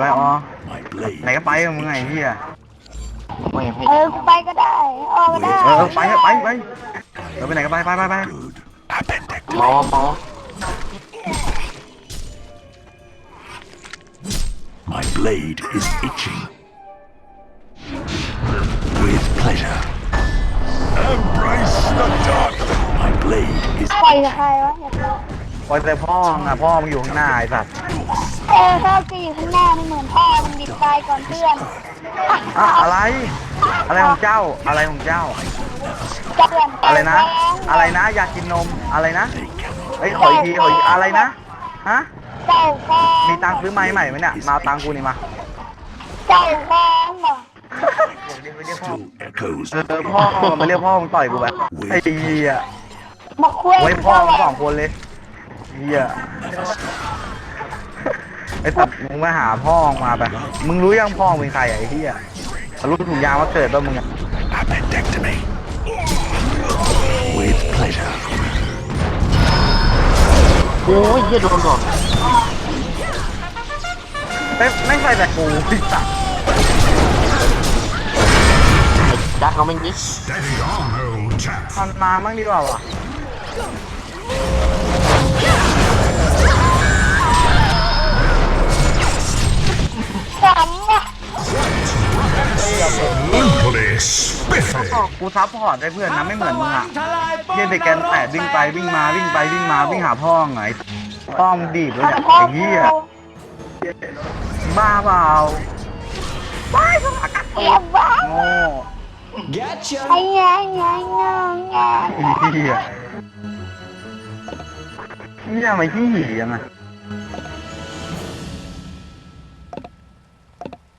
ไปอ๋อ My blade ไหนก็ไปกับมึงไงเฮียไม่ให้เออกูไปก็ได้ออกก็ได้เออไปเถอะไปไปเออไปไหนก็ไปไปไปไป good. Appendectomy. หมอหมอ My blade is itching. With pleasure. Embrace the dark. My blade is ปล่อยกับใครวะอยากรู้ปล่อยแต่พ่อมึงอะพ่อมึงอยู่ข้างหน้าไอ้สัตว์เออถ้ากูอยู่ข้างหน้า ตายก่อนเพื่อนอะอะไร อะไรของเจ้า อะไรของเจ้าเพื่อนอะไรนะ อะไรนะ อยากกินนม อะไรนะเฮ้ยขออีกทีขออีกอะไรนะ ฮะ เจ้าแข้งมีตังค์ซื้อไม้ใหม่ไหมเนี่ย มาเอาตังค์กูนี่มา เจ้าแข้งเหรอ still echoes. เออพ่อมาเรียกพ่อมึงต่อยกูแบบไอ้เหี้ยมาคุยไว้พ่อมึงสองคนเลยเหี้ย ไอ้สัตว์มึงมาหาพ่อมึงมาไปมึงรู้ยังพ่อมึงเป็นใครอะไอ้เหี้ยเอารู้ถุงยางมาเกิดป่ะมึงอะ Appendectomy. With pleasure. โอ้ยเหี้ยโดนหลอกไม่ไม่ใช่แต่กูไอ้สัตว์ไอ้จักเขาไม่ยิง Steady on, old chap. มันมามั่งดีกว่าวะฉั Simply spiffy. กูซัพพอร์ตได้เพื่อนนะไม่เหมือนมึงอะเยี่ยเด็กแกนแปดวิ่งไปวิ่งมาวิ่งไปวิ่งมาวิ่งหาพ่อไงพ่อมึงดีดเลยเนี่ยพ่อไอ้กูเหี้ยบ้าเปล่าเอียบ้าโง่ไอ้ยายยายงงงไอ้เหี้ยเหี้ยทำไมขี้หี่ยังไง